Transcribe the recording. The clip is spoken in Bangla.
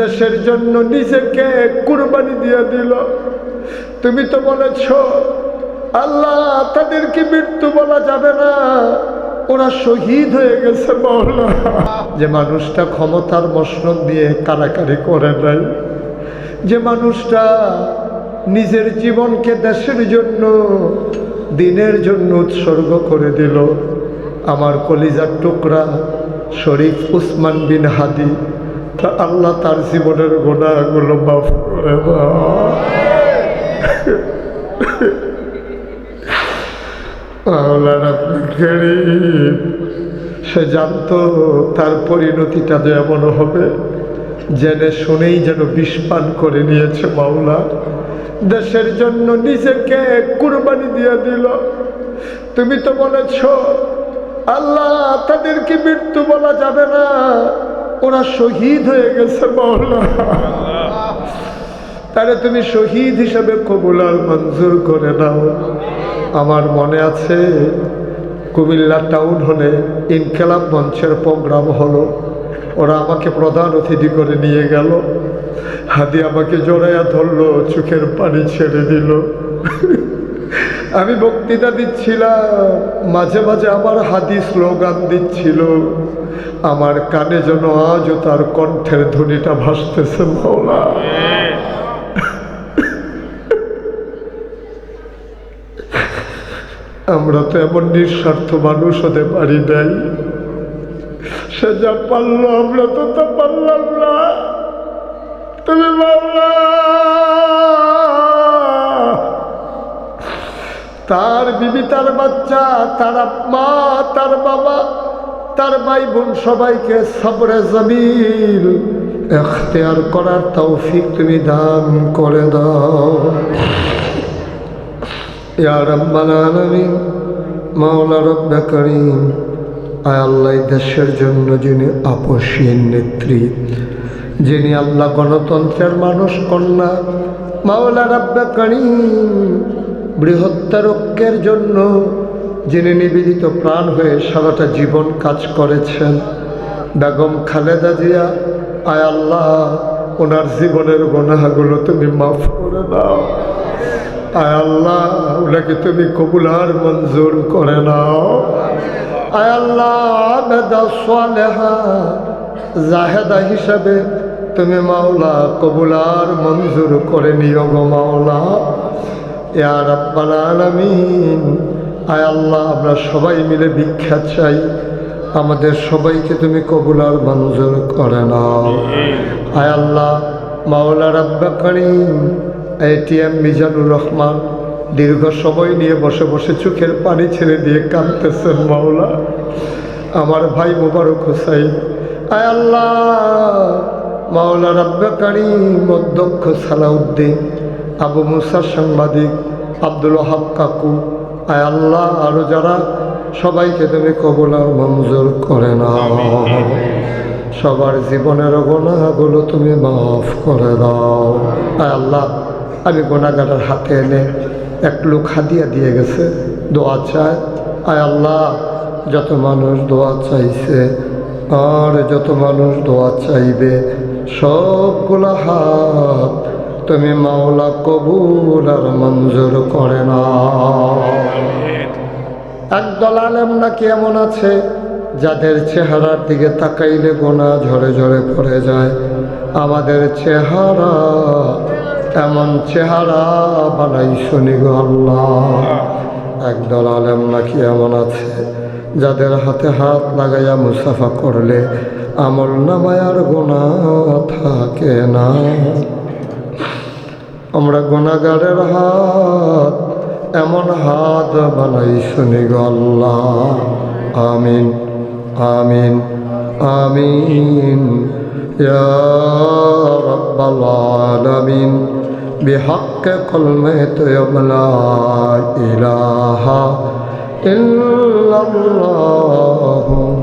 দেশের জন্য নিজেকে কুরবানি দিয়ে দিল। তুমি তো বলেছ, আল্লাহ তাদেরকে মৃত্যু বলা যাবে না। ওরা শহীদ হয়ে গেছে মহল্লা যে মানুষটা ক্ষমতার মসনদ দিয়ে কারাকারি করে নাই, যে মানুষটা নিজের জীবনকে দেশের জন্য, দিনের জন্য উৎসর্গ করে দিল। আমার কলিজার টুকরা শরীফ উসমান বিন হাদি আল্লাহ তার জীবনের গোনাগুলো মাফ করে সে জানতো তার পরিণতিটা যে এমন হবে, জেনে শুনেই যেন বিষপান করে নিয়েছে মাওলা। দেশের জন্য নিজেকে কুরবানি দিয়ে দিল। তুমি তো বলেছ, আল্লাহ তাদেরকে মৃত্যু বলা যাবে না। ওরা শহীদ হয়ে গেছে মাওলা তাহলে তুমি শহীদ হিসেবে কবুল আর মঞ্জুর করে নাও। আমার মনে আছে, কুমিল্লা টাউন হলে ইনকেলাব মঞ্চের প্রোগ্রাম হলো। ওরা আমাকে প্রধান অতিথি করে নিয়ে গেল। হাদি আমাকে জড়াইয়া ধরলো, চোখের পানি ছেড়ে দিল। আমি বক্তৃতা দিচ্ছিলাম, মাঝে মাঝে আমার হাদি স্লোগান দিচ্ছিল। আমার কানে যেন আজও তার কণ্ঠের ধ্বনিটা ভাসতেছে, মাওলা। আমরা তো এমন নিঃস্বার্থ মানুষ হতে পারি নাই। সে যা পারল, আমরা তো তা পারলাম না। তুমি তার বিবি, তার বাচ্চা, তার মা, তার বাবা তার ভাই বোন সবাইকে সবরে জমিল। এখতেয়ার করার তৌফিক তুমি দান করে দাও। ইয়া আলামিন, মাওলা রব্বে করিম, আয় আল্লাহ দেশের জন্য যিনি আপসীন নেত্রী, যিনি আল্লাহ গণতন্ত্রের মানুষ, কন্যা, মাওলা রব্বে করিম, বৃহত্তর জন্য যিনি নিবেদিত প্রাণ হয়ে সারাটা জীবন কাজ করেছেন। বেগম খালেদা জিয়া, আয় আল্লাহ, ওনার জীবনের গোনাগুলো তুমি মাফ করে দাও। আয় আল্লাহ, ওনাকে তুমি কবুলার মঞ্জুর করে নাও। আয় আল্লাহ সালেহা, জাহেদা হিসাবে তুমি মাওলা কবুলার মঞ্জুর করে নিও গো মাওলা। ইয়া রাব্বাল আলামিন আয় আল্লাহ, আমরা সবাই মিলে ভিক্ষা চাই। আমাদের সবাইকে তুমি কবুলার মঞ্জুর করে নাও। আয় আল্লাহ মাওলা রাব্বা করিম, এটিএম মিজানুর রহমান, দীর্ঘ সময় নিয়ে বসে বসে চোখের পানি ছেড়ে দিয়ে কাঁদতেছেন মাওলা। আমার ভাই মুবারক হুসাইন, আয় আল্লাহ মাওলা রাব্বা করিম, অধ্যক্ষ সালাউদ্দিন, আবু মুসা সাংবাদিক, আব্দুল হাব কাকু আয় আল্লাহ আরও যারা সবাইকে তুমি কবুলার মঞ্জুর করে না সবার জীবনের গোনাগুলো তুমি মাফ করে দাও। আয় আল্লাহ, আমি গোনাগারের হাতে এনে এক লোক হাদিয়া দিয়ে গেছে, দোয়া চায় আয় আল্লাহ, যত মানুষ দোয়া চাইছে, আর যত মানুষ দোয়া চাইবে, সবগুলা হাত তুমি মাওলা কবুল আর মঞ্জুর করে না। একদল আলেম নাকি এমন আছে, যাদের চেহারার দিকে তাকাইলে গোনা ঝরে ঝরে পড়ে যায়। আমাদের চেহারা, এমন চেহারা বানাই শুনি গো আল্লাহ। একদল আলেম নাকি এমন আছে, যাদের হাতে হাত লাগাইয়া মুসাফা করলে আমল নামায়ার গোনা থাকে না। আমরা গোনাগারের হাত এমন হাত বানাই শুনি গো আল্লাহ আমিন আমিন আমিন ইয়া রাব্বাল আলামিন بحق كلمة يوم لا إله إلا الله